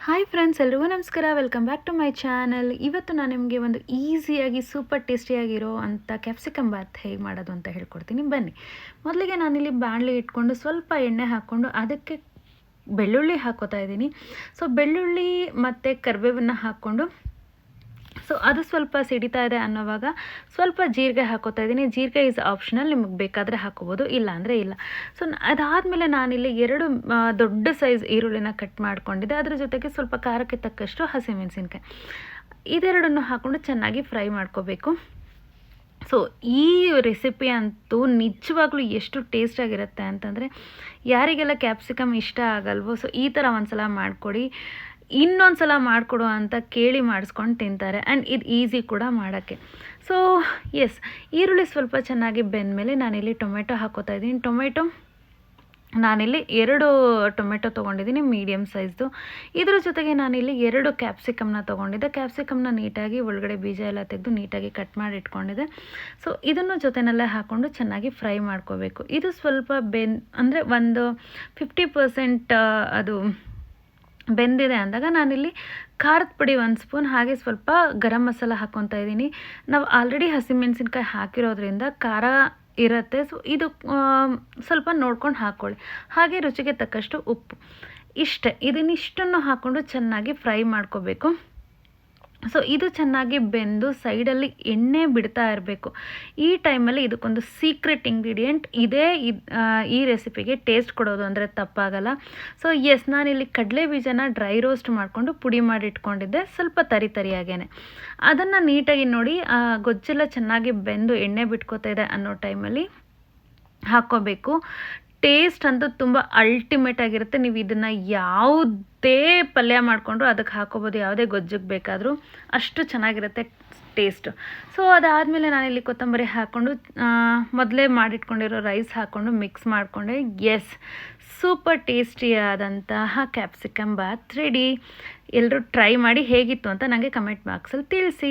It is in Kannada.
ಹಾಯ್ ಫ್ರೆಂಡ್ಸ್ ಎಲ್ರಿಗೂ ನಮಸ್ಕಾರ. Welcome back to my channel ಇವತ್ತು ನಾನು ನಿಮಗೆ ಒಂದು ಈಸಿಯಾಗಿ ಸೂಪರ್ ಟೇಸ್ಟಿಯಾಗಿರೋ ಅಂಥ ಕ್ಯಾಪ್ಸಿಕಮ್ ಬಾತ್ ಹೇಗೆ ಮಾಡೋದು ಅಂತ ಹೇಳ್ಕೊಡ್ತೀನಿ. ಬನ್ನಿ. ಮೊದಲಿಗೆ ನಾನಿಲ್ಲಿ ಬಾಣಲೆ ಇಟ್ಕೊಂಡು ಸ್ವಲ್ಪ ಎಣ್ಣೆ ಹಾಕ್ಕೊಂಡು ಅದಕ್ಕೆ ಬೆಳ್ಳುಳ್ಳಿ ಹಾಕೋತಾ ಇದ್ದೀನಿ. ಸೊ ಬೆಳ್ಳುಳ್ಳಿ ಮತ್ತು ಕರಿಬೇವನ್ನು ಹಾಕ್ಕೊಂಡು ಸೊ ಅದು ಸ್ವಲ್ಪ ಸಿಡಿತಾ ಇದೆ ಅನ್ನೋವಾಗ ಸ್ವಲ್ಪ ಜೀರಿಗೆ ಹಾಕೋತಾ ಇದ್ದೀನಿ. ಜೀರಿಗೆ ಇಸ್ ಆಪ್ಷನಲ್ ನಿಮಗೆ ಬೇಕಾದರೆ ಹಾಕೋಬೋದು, ಇಲ್ಲ ಅಂದರೆ ಇಲ್ಲ. ಸೊ ಅದಾದಮೇಲೆ ನಾನಿಲ್ಲಿ ಎರಡು ದೊಡ್ಡ ಸೈಜ್ ಈರುಳ್ಳಿನ ಕಟ್ ಮಾಡಿಕೊಂಡಿದ್ದೆ. ಅದ್ರ ಜೊತೆಗೆ ಸ್ವಲ್ಪ ಖಾರಕ್ಕೆ ತಕ್ಕಷ್ಟು ಹಸಿಮೆಣಸಿನ್ಕಾಯಿ. ಇದೆರಡನ್ನು ಹಾಕ್ಕೊಂಡು ಚೆನ್ನಾಗಿ ಫ್ರೈ ಮಾಡ್ಕೋಬೇಕು. ಸೊ ಈ ರೆಸಿಪಿ ಅಂತೂ ನಿಜವಾಗ್ಲೂ ಎಷ್ಟು ಟೇಸ್ಟಾಗಿರುತ್ತೆ ಅಂತಂದರೆ, ಯಾರಿಗೆಲ್ಲ ಕ್ಯಾಪ್ಸಿಕಮ್ ಇಷ್ಟ ಆಗಲ್ವೋ ಸೊ ಈ ಥರ ಒಂದ್ಸಲ ಮಾಡಿಕೊಡಿ. ಇನ್ನೊಂದು ಸಲ ಮಾಡಿಕೊಡು ಅಂತ ಕೇಳಿ ಮಾಡಿಸ್ಕೊಂಡು ತಿಂತಾರೆ. ಆ್ಯಂಡ್ ಇದು ಈಸಿ ಕೂಡ ಮಾಡೋಕ್ಕೆ. ಸೊ ಎಸ್ ಈರುಳ್ಳಿ ಸ್ವಲ್ಪ ಚೆನ್ನಾಗಿ ಬೆಂದಮೇಲೆ ನಾನಿಲ್ಲಿ ಟೊಮೆಟೊ ಹಾಕೋತಾ ಇದ್ದೀನಿ. ಟೊಮೆಟೊ, ನಾನಿಲ್ಲಿ ಎರಡು ಟೊಮೆಟೊ ತೊಗೊಂಡಿದ್ದೀನಿ ಮೀಡಿಯಮ್ ಸೈಜ್ದು ಇದ್ರ ಜೊತೆಗೆ ನಾನಿಲ್ಲಿ ಎರಡು ಕ್ಯಾಪ್ಸಿಕಮ್ನ ತೊಗೊಂಡಿದ್ದೆ. ಕ್ಯಾಪ್ಸಿಕಮ್ನ ನೀಟಾಗಿ ಒಳಗಡೆ ಬೀಜ ಎಲ್ಲ ತೆಗೆದು ನೀಟಾಗಿ ಕಟ್ ಮಾಡಿ ಇಟ್ಕೊಂಡಿದ್ದೆ. ಸೊ ಇದನ್ನು ಜೊತೆನಲ್ಲೇ ಹಾಕ್ಕೊಂಡು ಚೆನ್ನಾಗಿ ಫ್ರೈ ಮಾಡ್ಕೋಬೇಕು. ಇದು ಸ್ವಲ್ಪ ಬೆನ್, ಅಂದರೆ ಒಂದು ಫಿಫ್ಟಿ ಪರ್ಸೆಂಟ್ ಅದು ಬೆಂದಿದೆ ಅಂದಾಗ ನಾನಿಲ್ಲಿ ಖಾರದ ಪುಡಿ ಒಂದು ಸ್ಪೂನ್, ಹಾಗೆ ಸ್ವಲ್ಪ ಗರಂ ಮಸಾಲ ಹಾಕ್ಕೊತಾ ಇದ್ದೀನಿ. ನಾವು ಆಲ್ರೆಡಿ ಹಸಿಮೆಣಸಿನ್ಕಾಯಿ ಹಾಕಿರೋದ್ರಿಂದ ಖಾರ ಇರುತ್ತೆ. ಸೊ ಇದು ಸ್ವಲ್ಪ ನೋಡ್ಕೊಂಡು ಹಾಕ್ಕೊಳ್ಳಿ ಹಾಗೆ ರುಚಿಗೆ ತಕ್ಕಷ್ಟು ಉಪ್ಪು. ಇಷ್ಟೇ. ಇದನ್ನಿಷ್ಟನ್ನು ಹಾಕ್ಕೊಂಡು ಚೆನ್ನಾಗಿ ಫ್ರೈ ಮಾಡ್ಕೋಬೇಕು. ಸೊ ಇದು ಚೆನ್ನಾಗಿ ಬೆಂದು ಸೈಡಲ್ಲಿ ಎಣ್ಣೆ ಬಿಡ್ತಾ ಇರಬೇಕು. ಈ ಟೈಮಲ್ಲಿ ಇದಕ್ಕೊಂದು ಸೀಕ್ರೆಟ್ ಇಂಗ್ರೀಡಿಯೆಂಟ್ ಇದೇ ಈ ರೆಸಿಪಿಗೆ ಟೇಸ್ಟ್ ಕೊಡೋದು ಅಂದರೆ ತಪ್ಪಾಗಲ್ಲ. ಸೊ ಎಸ್ ನಾನಿಲ್ಲಿ ಕಡಲೆ ಬೀಜನ ಡ್ರೈ ರೋಸ್ಟ್ ಮಾಡಿಕೊಂಡು ಪುಡಿ ಮಾಡಿ ಇಟ್ಕೊಂಡಿದ್ದೆ ಸ್ವಲ್ಪ ತರಿ ತರಿಯಾಗೇನೆ. ಅದನ್ನು ನೀಟಾಗಿ ನೋಡಿ ಗೊಜ್ಜೆಲ್ಲ ಚೆನ್ನಾಗಿ ಬೆಂದು ಎಣ್ಣೆ ಬಿಟ್ಕೋತಾ ಇದೆ ಅನ್ನೋ ಟೈಮಲ್ಲಿ ಹಾಕ್ಕೋಬೇಕು. ಟೇಸ್ಟ್ ಅಂತೂ ತುಂಬ ಅಲ್ಟಿಮೇಟ್ ಆಗಿರುತ್ತೆ. ನೀವು ಇದನ್ನು ಯಾವುದೇ ಪಲ್ಯ ಮಾಡಿಕೊಂಡ್ರು ಅದಕ್ಕೆ ಹಾಕೋಬೋದು. ಯಾವುದೇ ಗೊಜ್ಜಿಗೆ ಬೇಕಾದರೂ ಅಷ್ಟು ಚೆನ್ನಾಗಿರುತ್ತೆ ಟೇಸ್ಟು ಸೊ ಅದಾದಮೇಲೆ ನಾನಿಲ್ಲಿ ಕೊತ್ತಂಬರಿ ಹಾಕ್ಕೊಂಡು ಮೊದಲೇ ಮಾಡಿಟ್ಕೊಂಡಿರೋ ರೈಸ್ ಹಾಕ್ಕೊಂಡು ಮಿಕ್ಸ್ ಮಾಡಿಕೊಂಡೆ. ಎಸ್ ಸೂಪರ್ ಟೇಸ್ಟಿಯಾದಂತಹ ಕ್ಯಾಪ್ಸಿಕಮ್ ಬಾತ್ ರೆಡಿ ಎಲ್ಲರೂ ಟ್ರೈ ಮಾಡಿ ಹೇಗಿತ್ತು ಅಂತ ನನಗೆ ಕಮೆಂಟ್ ಬಾಕ್ಸಲ್ಲಿ ತಿಳಿಸಿ.